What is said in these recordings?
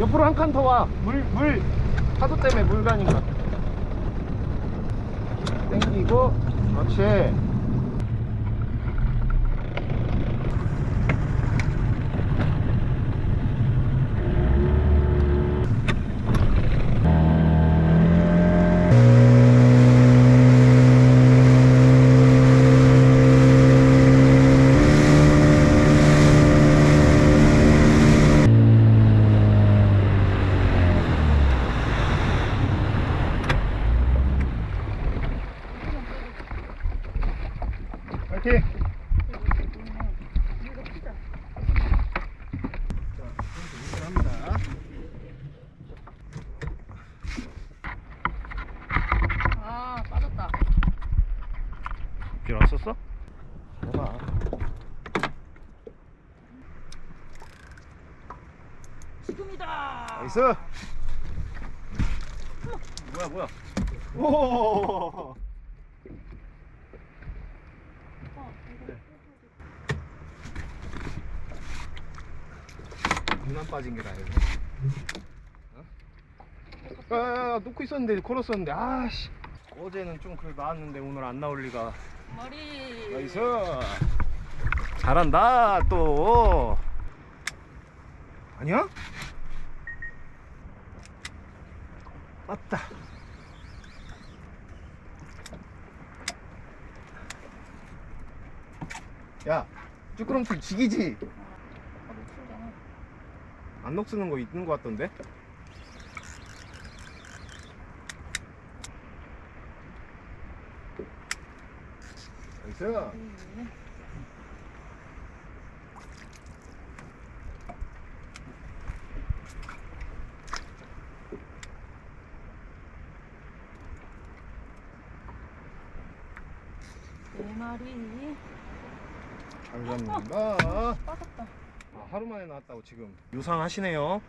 옆으로 한 칸 더 와. 물, 물, 파도 때문에 물 가니까. 땡기고, 그렇지. 파이팅! 아 빠졌다. 지금이다. 나이스! 뭐야, 뭐야. 오! 눈안 빠진 게 다행이네. 어? 아, 놓고 있었는데, 걸었었는데, 아씨. 어제는 좀 그래 나왔는데 오늘 안 나올 리가. 머리. 나이스. 잘한다, 또. 아니야? 맞다. 야, 쭈꾸렁틀 지기지? 안 녹쓰는 거 있는 거 같던데? 나이스. 네. 네 마리 잘 잡는다. 빠졌다. 아, 하루 만에 나왔다고 지금 요상하시네요.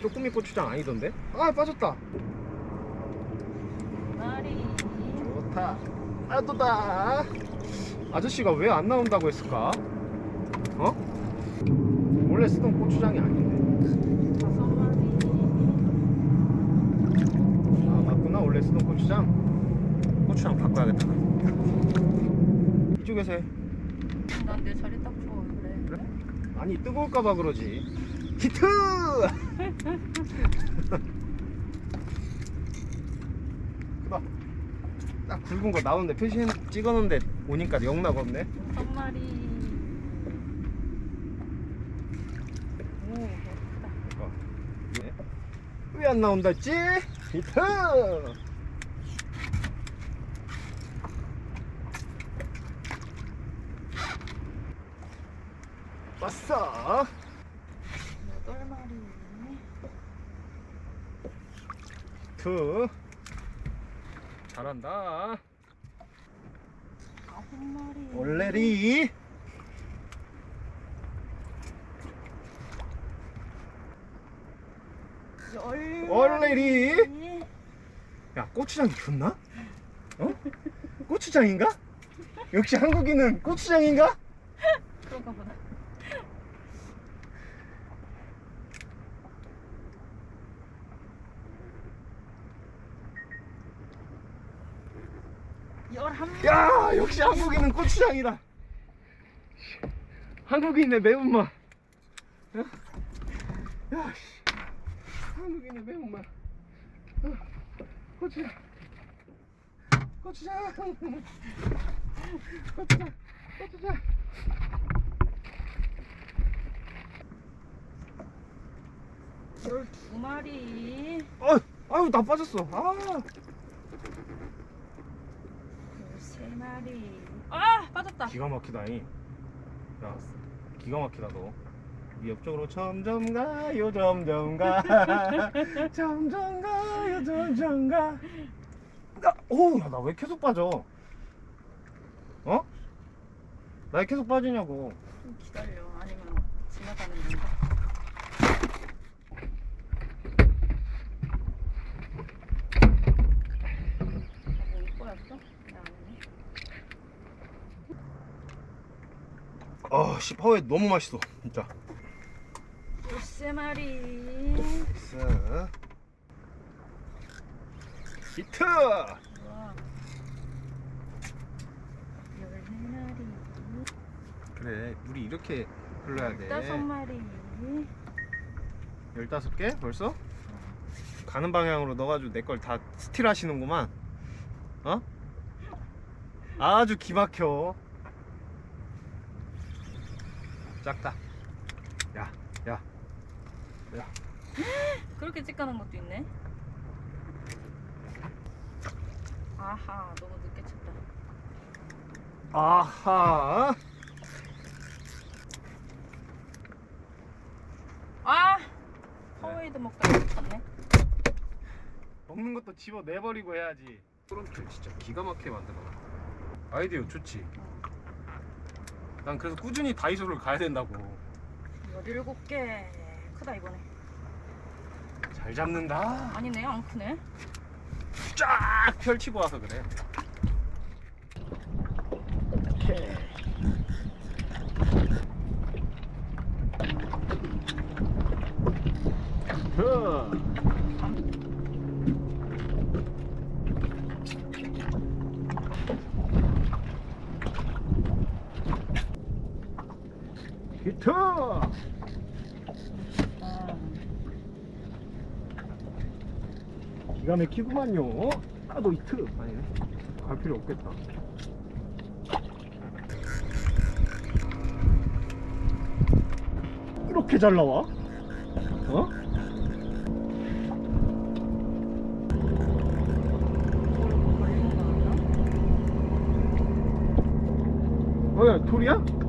쪼꾸미 고추장 아니던데? 아 빠졌다. 마리. 좋다. 아 또다. 아저씨가 왜 안 나온다고 했을까? 어? 원래 쓰던 고추장이 아닌데. 다섯 마리. 아 맞구나 원래 쓰던 고추장. 고추장 바꿔야겠다. 이쪽에서 해. 난내 자리 딱 좋아? 아니 뜨거울까봐 그러지. 히트! 크다. 딱 굵은 거 나오는데 표시 찍어놓은데 오니까 영 나거든요. 한 마리. 오. 왜 안 나온다 했지? 히트! 왔어! 여덟 마리. 히트! 잘한다. 아홉 마리. 올레리! 열. 올레리. 야, 고추장이 좋나? 어? 고추장인가? 역시 한국인은 고추장인가 보다. 열한 마리. 야, 역시 한국인은 고추장이다. 한국인의 매운맛. 어? 야, 씨. 한국인의 매운맛. 어, 고추장. 고추장. 고추장. 고추장. 열두 마리. 어, 아유, 나 빠졌어. 아, 마리. 아 빠졌다. 기가 막히다니. 야, 기가 막히다 너. 이 옆쪽으로 점점 가요, 점점 가. 점점 가요, 점점 가. 나, 오, 야, 나 왜 계속 빠져? 어? 나 왜 계속 빠지냐고. 좀 기다려. 아니면 지나가는 건가? 뭐 이거였어? 내 아니네. 아, 씨, 파워에 너무 맛있어, 진짜. 열세 마리. 나이스 히트 우와. 열네 마리. 그래 물이 이렇게 흘러야 돼 다섯 마리. 15개 벌써? 가는 방향으로 넣어가지고 내 걸 다 스틸 하시는구만 어? 아주 기막혀 작다 야, 야, 야 그렇게 찍가는 것도 있네. 아하, 너무 늦게 쳤다. 아하 아! 파워에이드 먹다가 쳤네. 먹는 것도 집어 내버리고 해야지 프론트 진짜 기가 막히게 만들어 아이디어 좋지 난 그래서 꾸준히 다이소를 가야 된다고 열일곱 개. 크다 이번에. 잘 잡는다 아니네, 안 크네. 쫙 펼치고 와서 그래. 오케이. 그. 히트! 아, 기가 막히구만요. 나도 히트. 아니네. 갈 필요 없겠다. 이렇게 잘 나와? 어? 뭐야, 돌이야?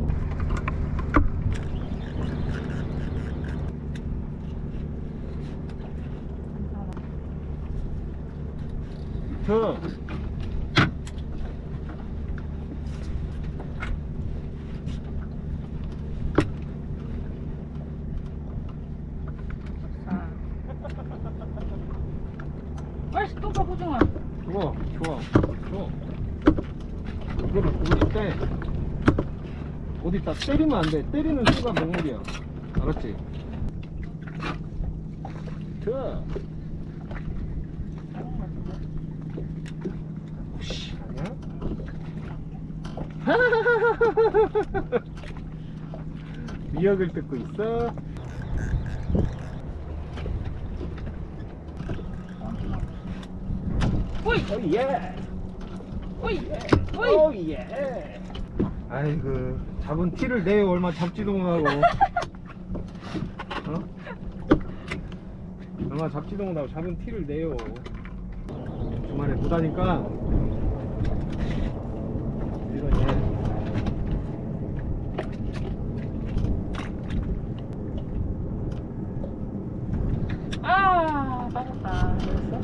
히트. 아. 아이씨, 또 가보증아. 좋아, 좋아, 좋아. 이거를 고를 때 어디다 때리면 안 돼. 때리는 수가 먹물이야. 알았지? 트. 오씨, 아니야? 미역을 뜯고 있어. 오이! 오 예. 오이! 오이! 오 예. 아이고 잡은 티를 내요 얼마 잡지도 못하고. 어? 얼마 잡지도 못하고 잡은 티를 내요. 주말에 못 하니까 이런 예. 아, 빠졌다. 그랬어?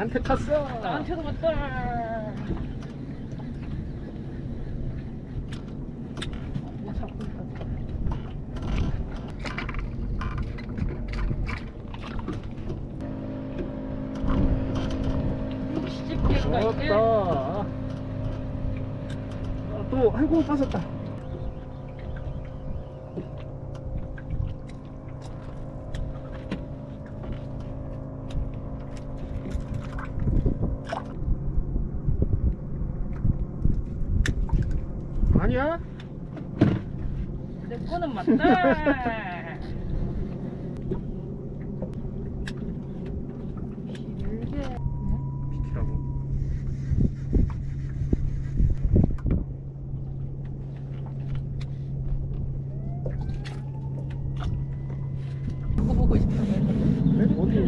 나한테 탔어. 나한테도 맞다. 뭐. 좋았다. 아, 또 아이고 빠졌다. 아니야? 내 거는 맞다. 길게. 비키라고. 그거 보고 싶은데. 네? 어디?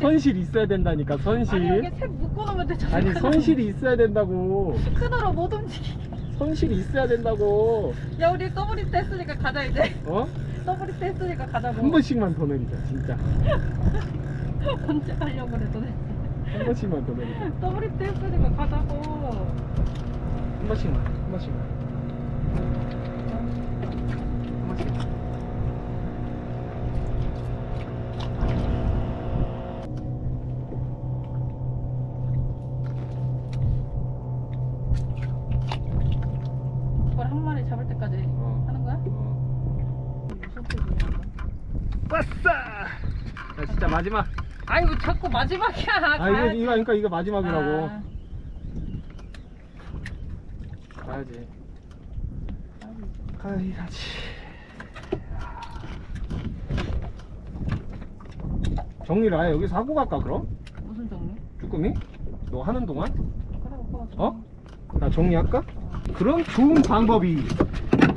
선실 있어야 된다니까 선실. 아니 여기 색 묶어놓으면 되잖아. 아니 선실이 있어야 된다고. 크더라 못 움직이. 선실이 있어야 된다고. 야 우리 더블이 했으니까 가자 이제. 어? 더블이 했으니까 가자고. 한 번씩만 더 내리자 진짜. 언제 가려고 그래 도대체. 한 번씩만 더 내리자. 더블이 했으니까 가자고. 한 번씩만. 한 번씩만. 한 번씩만. 마지막 아이고 자꾸 마지막이야. 아 이거 이거 그러니까 이거 마지막이라고 아, 가야지 가야지 정리를 아예 여기서 하고 갈까 그럼? 무슨 종류? 쭈꾸미? 너 하는 동안? 그래 오빠가 좀. 어? 나 정리할까? 그런 좋은 방법이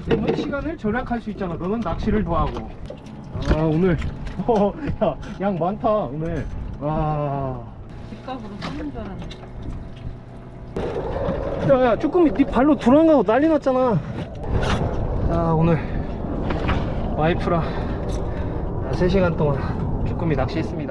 내는 시간을 절약할 수 있잖아 너는 낚시를 좋아하고 아 오늘 어, 야, 양 많다 오늘. 와. 집값으로 사는 줄 알았네. 야야 쭈꾸미 네 발로 도망가고 난리 났잖아. 자 오늘 와이프랑 3시간 동안 쭈꾸미 낚시했습니다